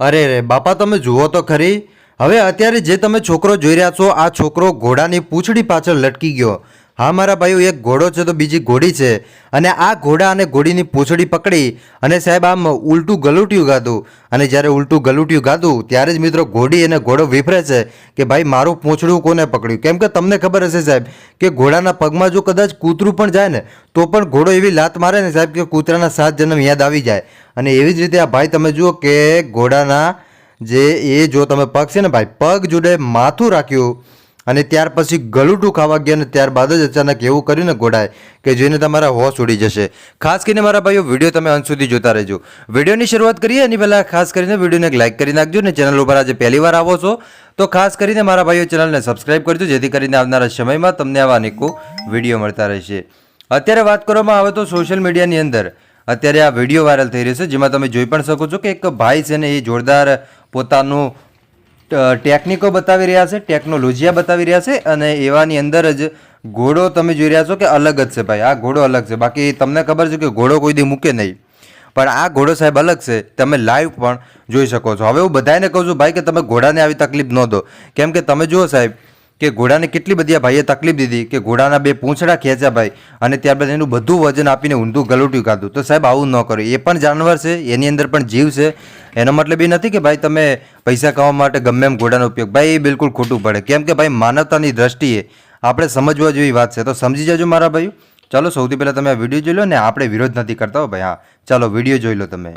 અરે રે, બાપા તમે જુઓ તો ખરી. હવે અત્યારે જે તમે છોકરો જોઈ રહ્યા છો, આ છોકરો ઘોડાની પૂંછડી પાછળ લટકી ગયો. હા, મારા ભાઈઓ, એક ઘોડો છે તો બીજી ઘોડી છે. અને આ ઘોડા અને ઘોડીની પૂંછડી પકડી અને સાહેબ, આમ ઉલટું ગલુટિયું ગાધું. અને જ્યારે ઉલટું ગલુટિયું ગાધું, ત્યારે જ મિત્રો ઘોડી અને ઘોડો વિફરે છે કે ભાઈ, મારું પૂંછડું કોને પકડ્યું? કેમ કે તમને ખબર હશે સાહેબ કે ઘોડાના પગમાં જો કદાચ કૂતરું પણ જાય ને, તો પણ ઘોડો એવી લાત મારે ને સાહેબ કે કૂતરાના સાત જન્મ યાદ આવી જાય. અને એવી જ રીતે આ ભાઈ, તમે જુઓ કે ઘોડાના જે એ જો તમે પગ છે ને ભાઈ, પગ જોડે માથું રાખ્યું. અને ત્યાર પછી ગલુટું ખાવા ગયા ને ત્યારબાદ જ અચાનક એવું કર્યું ને ઘોડાએ કે જોઈને તમારા હોશ ઉડી જશે. ખાસ કરીને મારા ભાઈઓ, વીડિયો તમે અંત સુધી જોતા રહેજો. વિડીયોની શરૂઆત કરીએ, એની પહેલાં ખાસ કરીને વિડીયોને એક લાઇક કરી નાખજો ને ચેનલ ઉપર આજે પહેલી વાર આવો છો, તો ખાસ કરીને મારા ભાઈઓ ચેનલને સબસ્ક્રાઇબ કરજો, જેથી કરીને આવનારા સમયમાં તમને આવા અનેકો વીડિયો મળતા રહેશે. અત્યારે વાત કરવામાં આવે તો સોશિયલ મીડિયાની અંદર અત્યારે આ વીડિયો વાયરલ થઈ રહ્યો છે, જેમાં તમે જોઈ પણ શકો છો કે એક ભાઈ છે ને એ જોરદાર પોતાનું ટેકનિકો બતાવી રહ્યા છે, ટેકનોલોજીયા બતાવી રહ્યા છે અને એવાની અંદર જ ઘોડો તમે જોઈ રહ્યા છો કે અલગ જ છે ભાઈ. આ ઘોડો અલગ છે. બાકી તમને ખબર છે કે ઘોડો કોઈ દી મૂકે નહીં. પણ આ ઘોડો સાહેબ અલગ છે. તમે લાઈવ પણ જોઈ શકો છો. હવે હું બધાને કહું છું, ભાઈ, કે તમે ઘોડાને આવી તકલીફ ન દો. કેમ કે તમે જુઓ સાહેબ કે ઘોડાને કેટલી બધી આ ભાઈએ તકલીફ દીધી કે ઘોડાના બે પૂંછડા ખેંચ્યા ભાઈ અને ત્યારબાદ એનું બધું વજન આપીને ઊંધું ગલોટ્યું કાઢું તો સાહેબ, આવું ન કરો. એ પણ જાનવર છે, એની અંદર પણ જીવ છે. એનો મતલબ એ નથી કે ભાઈ તમે પૈસા કમાવા માટે ગમે એમ ઘોડાનો ઉપયોગ. ભાઈ, એ બિલકુલ ખોટું પડે. કેમ કે ભાઈ, માનવતાની દ્રષ્ટિએ આપણે સમજવા જેવી વાત છે. તો સમજી જજો મારા ભાઈ ચાલો, સૌથી પહેલાં તમે આ વીડિયો જોઈ લો ને આપણે વિરોધ નથી કરતા હો ભાઈ. હા, ચાલો, વીડિયો જોઈ લો તમે.